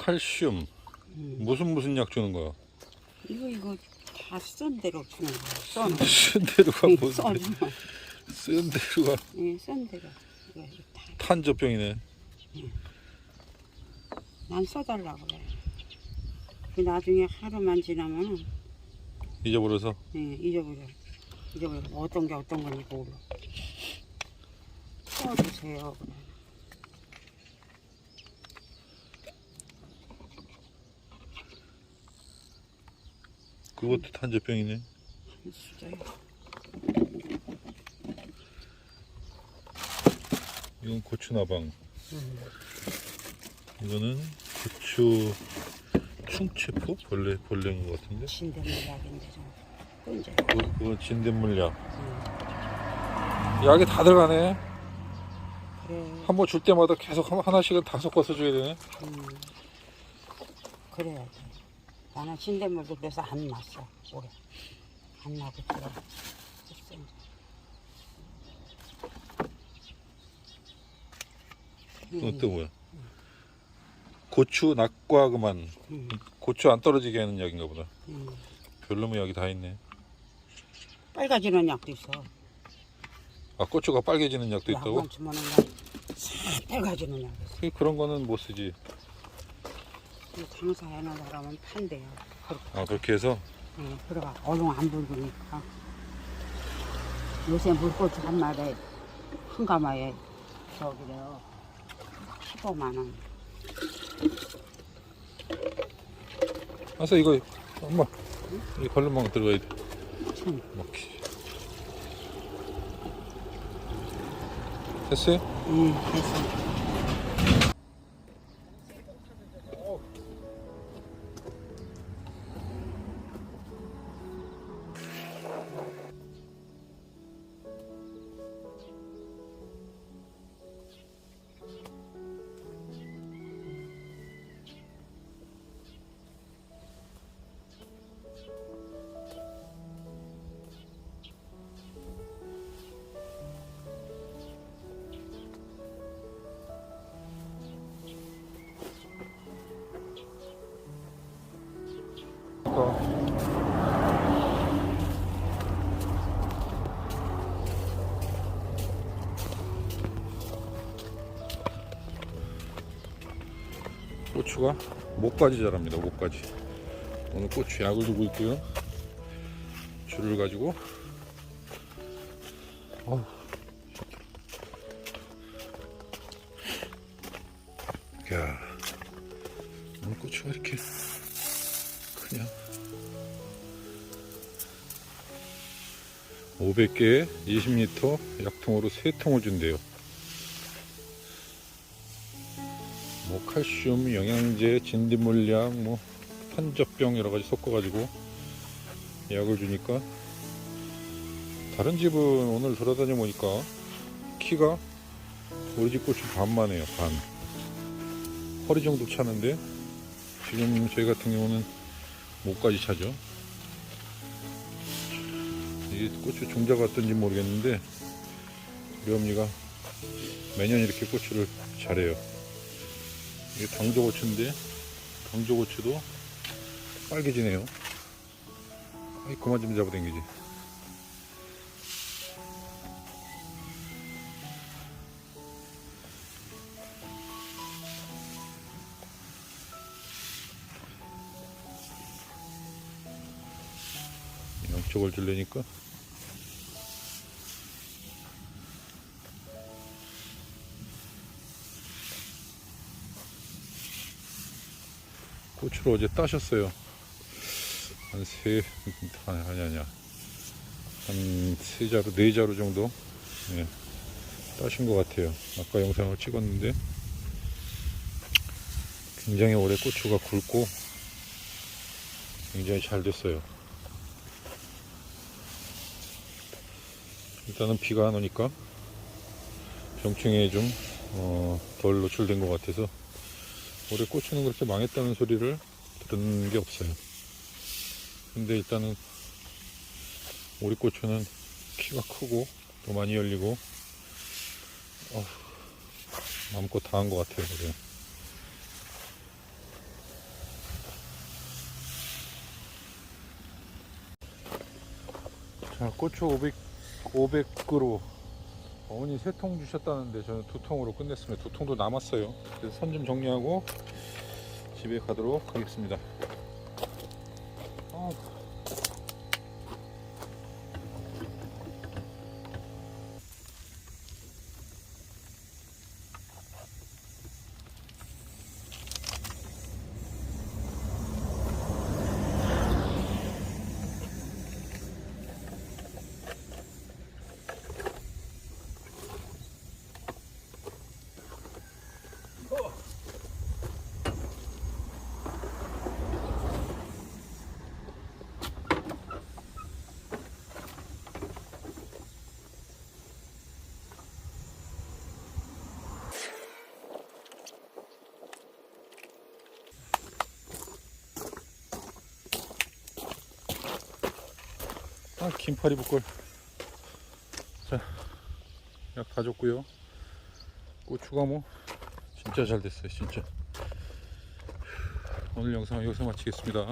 칼슘 음. 무슨 무슨 약 주는 거야? 이거 이거 다쓴 대로 주는 거야. 쓴 대로가 무슨 써는 쓴 대로가 예, 쓴 대로. 이거 다. 탄저병이네. 난 써달라고 그래. 그 나중에 하루만 지나면 잊어버려서 예, 잊어버려. 잊어버려. 어떤 게 어떤 건지 몰라. 써주세요. 그래. 그것도 탄저병이네. 이건 고추나방. 음. 이거는 고추 충체포 벌레 벌레인 것 같은데. 진대물약인데 좀. 또 이제 그거, 그거 진딧물약. 음, 약이 다 들어가네. 그래. 한 번 줄 때마다 계속 한- 하나씩은 다 섞어서 줘야 되네. 음, 그래야지. 나는 진대물도 그래서 안 났어 올해. 안 나고 그래. 이건 또 뭐야? 고추 낙과 그만. 음, 고추 안 떨어지게 하는 약인가 보다. 음. 별놈의 약이 다 있네. 빨가지는 약도 있어. 아 고추가 빨개지는 약도 있다고? 빨가지는 약 그런 거는 못 쓰지. 이 장사하는 사람은 판대요. 그렇게, 아 그렇게 해서 예, 그래가 얼룩 안 붉으니까. 요새 물고기 한 마리에 한 가마에 저기래요. 15만 원. 아서 이거 엄마 이 걸름망 들어가야 돼. 참. 먹기. 됐어요? 응, 됐어. 고추가 목까지 자랍니다. 목까지. 오늘 고추 약을 두고 있고요. 줄을 가지고. 야, 오늘 고추가 이렇게 크냐? 500개에 20리터 약통으로 3통을 준대요. 뭐 칼슘, 영양제, 진딧물약, 뭐 탄저병 여러 가지 섞어가지고 약을 주니까 다른 집은 오늘 돌아다녀 보니까 키가 우리 집 꽃이 반만 해요. 반. 허리 정도 차는데 지금 저희 같은 경우는 목까지 차죠. 이게 고추 종자가 어떤지 모르겠는데 우리 어머니가 매년 이렇게 고추를 잘해요. 이게 당조고추인데 당조고추도 빨개지네요. 아이 그만 좀 잡아당기지. 양쪽을 줄려니까 고추를 어제 따셨어요. 한 세, 아니, 아니, 아니야. 한 세 자루, 네 자루 정도, 예, 따신 것 같아요. 아까 영상을 찍었는데, 굉장히 오래 고추가 굵고, 굉장히 잘 됐어요. 일단은 비가 안 오니까, 병충해에 좀, 어, 덜 노출된 것 같아서, 올해 고추는 그렇게 망했다는 소리를 들은 게 없어요. 근데 일단은 오리고추는 키가 크고 더 많이 열리고 어, 마음껏 당한 것 같아요. 그래. 자, 고추 500, 500g 어머니 세 통 주셨다는데 저는 두 통으로 끝냈습니다. 두 통도 남았어요. 그래서 선 좀 정리하고 집에 가도록 하겠습니다. 어. 아, 긴팔이 북걸. 자, 약 다 줬고요. 고추가 뭐 진짜 잘 됐어요, 진짜. 오늘 영상 여기서 마치겠습니다.